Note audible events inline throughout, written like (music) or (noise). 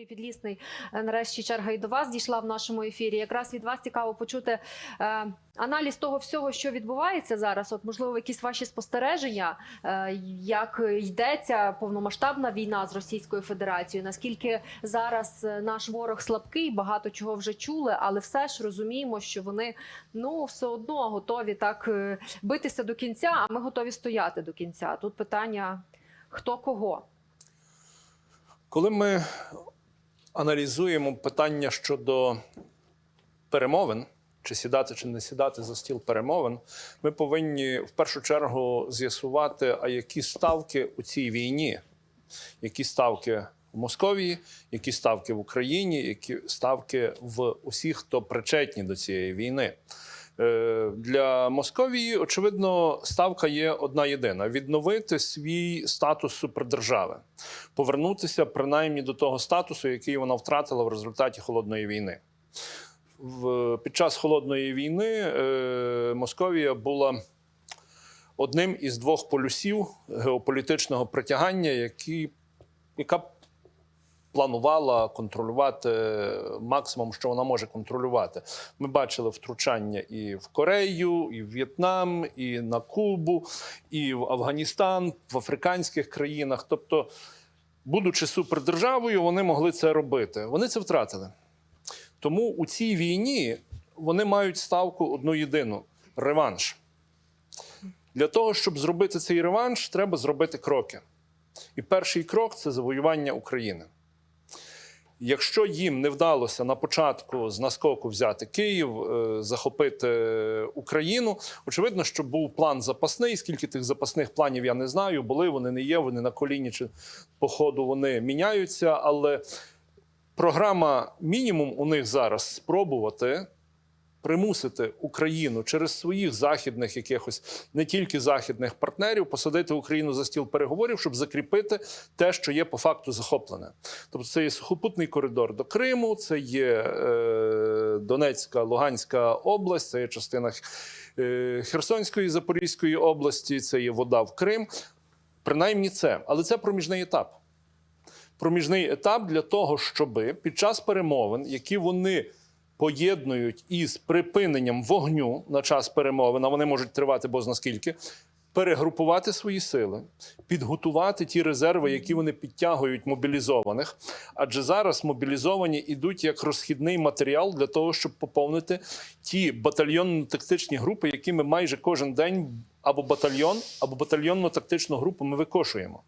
Юрій Підлісний, е, нарешті черга і до вас дійшла в нашому ефірі. Якраз від вас цікаво почути е, аналіз того всього, що відбувається зараз. От, можливо, якісь ваші спостереження, е, як йдеться повномасштабна війна з Російською Федерацією. Наскільки зараз е, наш ворог слабкий, багато чого вже чули, але все ж розуміємо, що вони ну все одно готові так е, битися до кінця. А ми готові стояти до кінця. Тут питання хто кого. Коли ми аналізуємо питання щодо перемовин, чи сідати, чи не сідати за стіл перемовин, ми повинні в першу чергу з'ясувати, а які ставки у цій війні, які ставки в Московії, які ставки в Україні, які ставки в усіх, хто причетні до цієї війни. Е, Для Московії, очевидно, ставка є одна єдина: відновити свій статус супердержави, повернутися принаймні до того статусу, який вона втратила в результаті холодної війни. В, під час холодної війни е, Московія була одним із двох полюсів геополітичного притягання, які, яка планувала контролювати максимум, що вона може контролювати. Ми бачили втручання і в Корею, і в В'єтнам, і на Кубу, і в Афганістан, в африканських країнах. Тобто, будучи супердержавою, вони могли це робити. Вони це втратили. Тому у цій війні вони мають ставку одну єдину реванш. Для того, щоб зробити цей реванш, треба зробити кроки. І перший крок це завоювання України. Якщо їм не вдалося на початку з наскоку взяти Київ, е, захопити Україну, очевидно, що був план запасний. Скільки тих запасних планів я не знаю, були вони не є, вони на коліні чи по ходу вони міняються. Але програма мінімум у них зараз спробувати примусити Україну через своїх західних якихось не тільки західних партнерів посадити Україну за стіл переговорів, щоб закріпити те, що є по факту захоплене. Тобто, це є сухопутний коридор до Криму, це є е, Донецька, Луганська область, це є частина е, Херсонської Запорізької області, це є вода в Крим. Принаймні це, але це проміжний етап. Проміжний етап для того, щоб під час перемовин, які вони поєднують із припиненням вогню на час перемовин, а вони можуть тривати бозна скільки, перегрупувати свої сили, підготувати ті резерви, які вони підтягують мобілізованих. Адже зараз мобілізовані йдуть як розхідний матеріал для того, щоб поповнити ті батальйонно-тактичні групи, які ми майже кожен день або батальйон, або батальйонну тактичну групу ми викошуємо.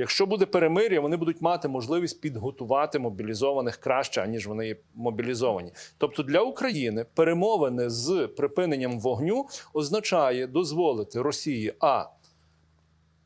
Якщо буде перемир'я, вони будуть мати можливість підготувати мобілізованих краще, аніж вони мобілізовані. Тобто для України перемовини з припиненням вогню означає дозволити Росії а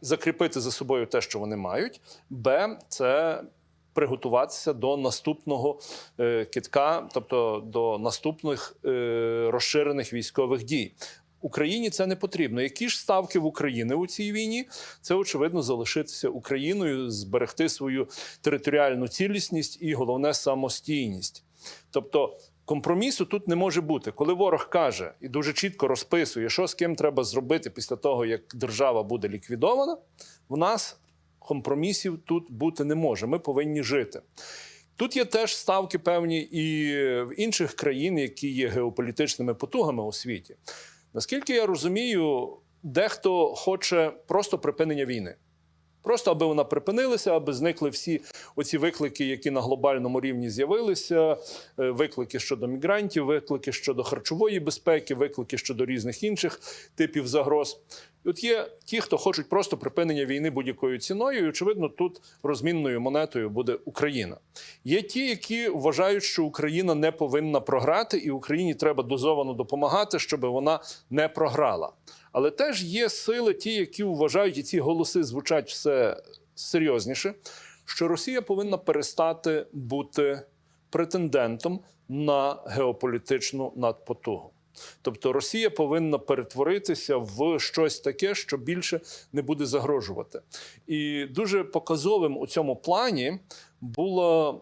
закріпити за собою те, що вони мають, б це приготуватися до наступного е, китка, тобто до наступних е, розширених військових дій. Україні це не потрібно. Які ж ставки в Україні у цій війні? Це очевидно залишитися Україною, зберегти свою територіальну цілісність і головне самостійність. Тобто компромісу тут не може бути. Коли ворог каже і дуже чітко розписує, що з ким треба зробити після того, як держава буде ліквідована, в нас компромісів тут бути не може. Ми повинні жити. Тут є теж ставки певні і в інших країн, які є геополітичними потугами у світі. Наскільки я розумію, дехто хоче просто припинення війни. Просто аби вона припинилася, аби зникли всі оці виклики, які на глобальному рівні з'явилися: е, виклики щодо мігрантів, виклики щодо харчової безпеки, виклики щодо різних інших типів загроз. От є ті, хто хочуть просто припинення війни будь-якою ціною, і очевидно, тут розмінною монетою буде Україна. Є ті, які вважають, що Україна не повинна програти, і Україні треба дозовано допомагати, щоб вона не програла. Але теж є сили, ті, які вважають, і ці голоси звучать все серйозніше, що Росія повинна перестати бути претендентом на геополітичну надпотугу. Тобто Росія повинна перетворитися в щось таке, що більше не буде загрожувати. І дуже показовим у цьому плані була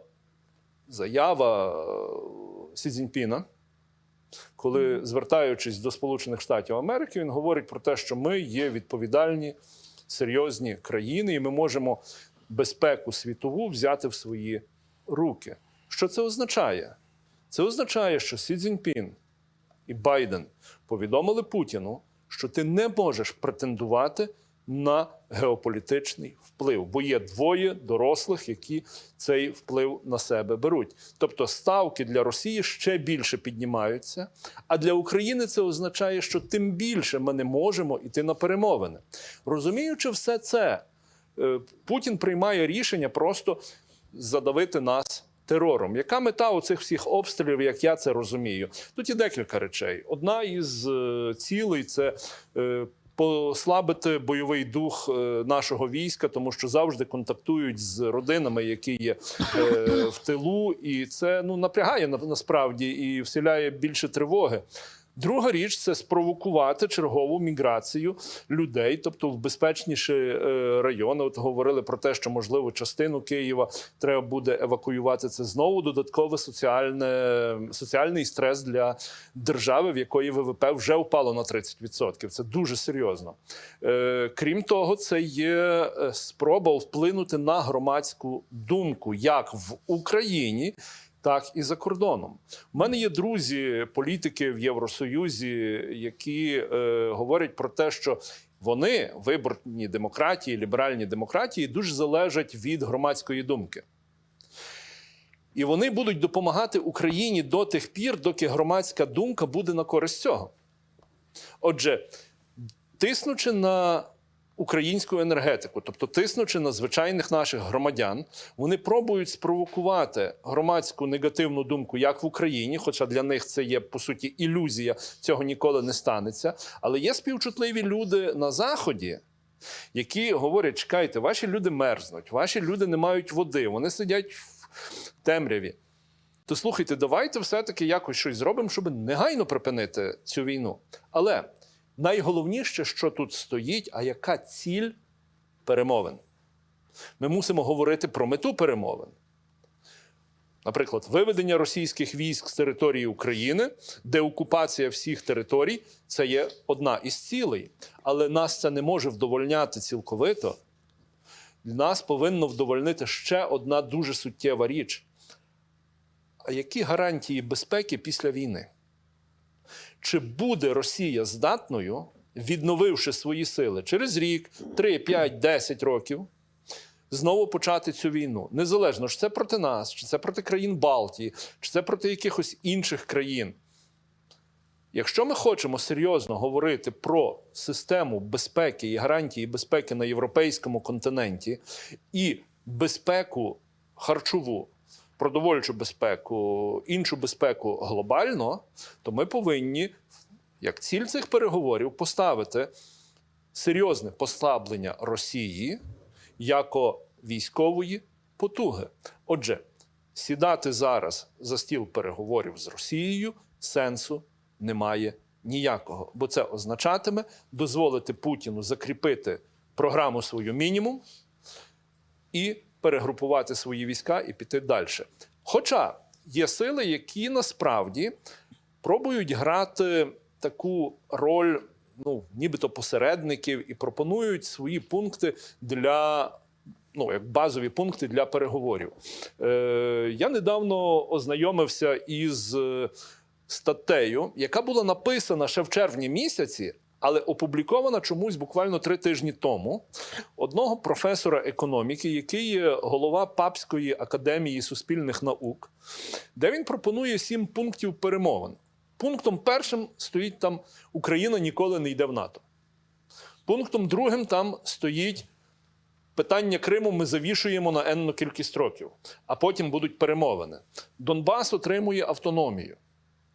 заява е, Сі Цзіньпіна, коли, звертаючись до Сполучених Штатів Америки, він говорить про те, що ми є відповідальні, серйозні країни, і ми можемо безпеку світову взяти в свої руки. Що це означає? Це означає, що Сі Цзіньпін і Байден повідомили Путіну, що ти не можеш претендувати на геополітичний вплив, бо є двоє дорослих, які цей вплив на себе беруть. Тобто ставки для Росії ще більше піднімаються. А для України це означає, що тим більше ми не можемо йти на перемовини. Розуміючи все це, е, Путін приймає рішення просто задавити нас. Терором, яка мета у цих всіх обстрілів, як я це розумію? Тут є декілька речей. Одна із е, цілей це е, послабити бойовий дух е, нашого війська, тому що завжди контактують з родинами, які є в тилу, і це ну напрягає на- насправді і вселяє більше тривоги. Друга річ це спровокувати чергову міграцію людей, тобто в безпечніші е, райони. От говорили про те, що можливо частину Києва треба буде евакуювати. Це знову додатковий соціальне, соціальний стрес для держави, в якої ВВП вже впало на 30%. Це дуже серйозно. Е, крім того, це є е, спроба вплинути на громадську думку, як в Україні. Так і за кордоном. У мене є друзі, політики в Євросоюзі, які е, говорять про те, що вони, виборні демократії, ліберальні демократії, дуже залежать від громадської думки. І вони будуть допомагати Україні до тих пір, доки громадська думка буде на користь цього. Отже, тиснучи на українську енергетику, тобто тиснучи на звичайних наших громадян, вони пробують спровокувати громадську негативну думку як в Україні, хоча для них це є по суті ілюзія, цього ніколи не станеться. Але є співчутливі люди на заході. Які говорять, чекайте, ваші люди мерзнуть, ваші люди не мають води, вони сидять в темряві. То слухайте, давайте все-таки якось щось зробимо, щоб негайно припинити цю війну. Але найголовніше, що тут стоїть, а яка ціль перемовин? Ми мусимо говорити про мету перемовин. Наприклад, виведення російських військ з території України, деокупація всіх територій це є одна із цілей. Але нас це не може вдовольняти цілковито. Нас повинно вдовольнити ще одна дуже суттєва річ. А які гарантії безпеки після війни? Чи буде Росія здатною, відновивши свої сили через рік, 3, 5, 10 років, знову почати цю війну? Незалежно, чи це проти нас, чи це проти країн Балтії, чи це проти якихось інших країн. Якщо ми хочемо серйозно говорити про систему безпеки і гарантії безпеки на європейському континенті і безпеку харчову, продовольчу безпеку, іншу безпеку глобально, то ми повинні, як ціль цих переговорів, поставити серйозне послаблення Росії як військової потуги. Отже, сідати зараз за стіл переговорів з Росією сенсу немає ніякого, бо це означатиме дозволити Путіну закріпити програму свою мінімум і перегрупувати свої війська і піти далі. Хоча є сили, які насправді пробують грати таку роль, ну, нібито посередників, і пропонують свої пункти для. Ну, як базові пункти для переговорів. Е, я недавно ознайомився із е, статтею, яка була написана ще в червні місяці, але опублікована чомусь буквально три тижні тому одного професора економіки, який є голова Папської академії суспільних наук, де він пропонує сім пунктів перемовин. Пунктом першим стоїть там Україна ніколи не йде в НАТО. Пунктом другим там стоїть питання Криму ми завішуємо на енну кількість років, а потім будуть перемовини. Донбас отримує автономію.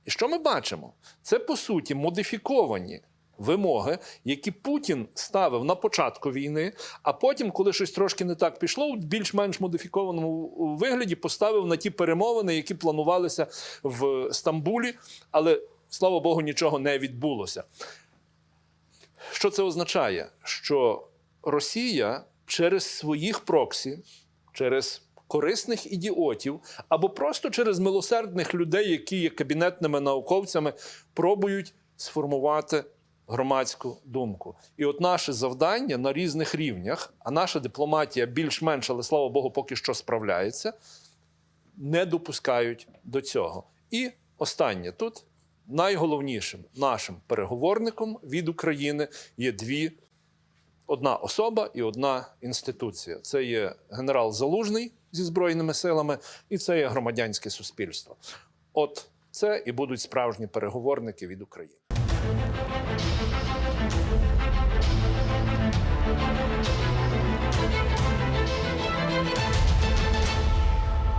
І що ми бачимо? Це по суті модифіковані вимоги, які Путін ставив на початку війни, а потім, коли щось трошки не так пішло, в більш-менш модифікованому вигляді поставив на ті перемовини, які планувалися в Стамбулі, але слава Богу, нічого не відбулося. Що це означає? Що Росія через своїх проксі, через корисних ідіотів або просто через милосердних людей, які є кабінетними науковцями, пробують сформувати громадську думку. І от наше завдання на різних рівнях, а наша дипломатія більш-менш, але слава Богу, поки що справляється. не допускають до цього. І останнє тут найголовнішим нашим переговорником від України є дві одна особа і одна інституція. Це є генерал Залужний зі Збройними силами, і це є громадянське суспільство. От це і будуть справжні переговорники від України.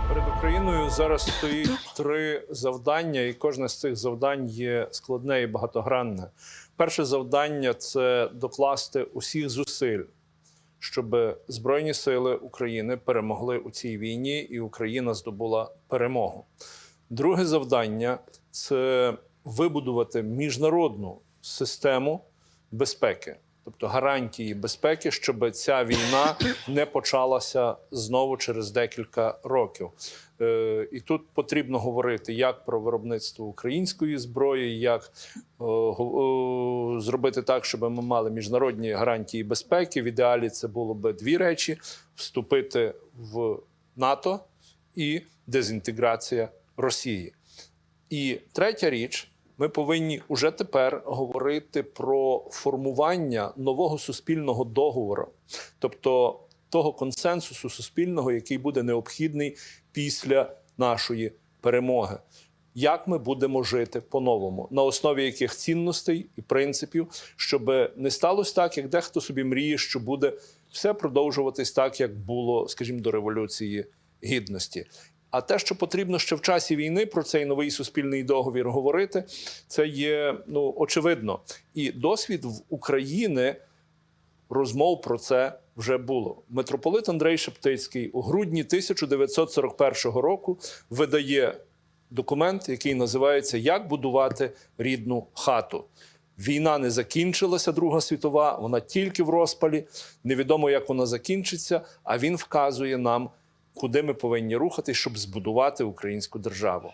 Перед Україною зараз стоїть три завдання, і кожне з цих завдань є складне і багатогранне. Перше завдання це докласти усіх зусиль, щоб Збройні сили України перемогли у цій війні, і Україна здобула перемогу. Друге завдання це вибудувати міжнародну систему безпеки, тобто гарантії безпеки, щоб ця війна (coughs) не почалася знову через декілька років. Е, І тут потрібно говорити як про виробництво української зброї, як е, е, зробити так, щоб ми мали міжнародні гарантії безпеки. В ідеалі це було би дві речі: вступити в НАТО і дезінтеграція Росії. І третя річ, ми повинні уже тепер говорити про формування нового суспільного договору, тобто того консенсусу суспільного, який буде необхідний після нашої перемоги. Як ми будемо жити по-новому, на основі яких цінностей і принципів, щоб не сталося так, як дехто собі мріє, що буде все продовжуватись так, як було, скажімо, до революції гідності. А те, що потрібно ще в часі війни про цей новий суспільний договір говорити, це є ну очевидно. І досвід в України розмов про це вже було. Митрополит Андрей Шептицький у грудні 1941 року видає документ, який називається Як будувати рідну хату. Війна не закінчилася, Друга світова, вона тільки в розпалі. Невідомо, як вона закінчиться, а він вказує нам, куди ми повинні рухатись, щоб збудувати українську державу.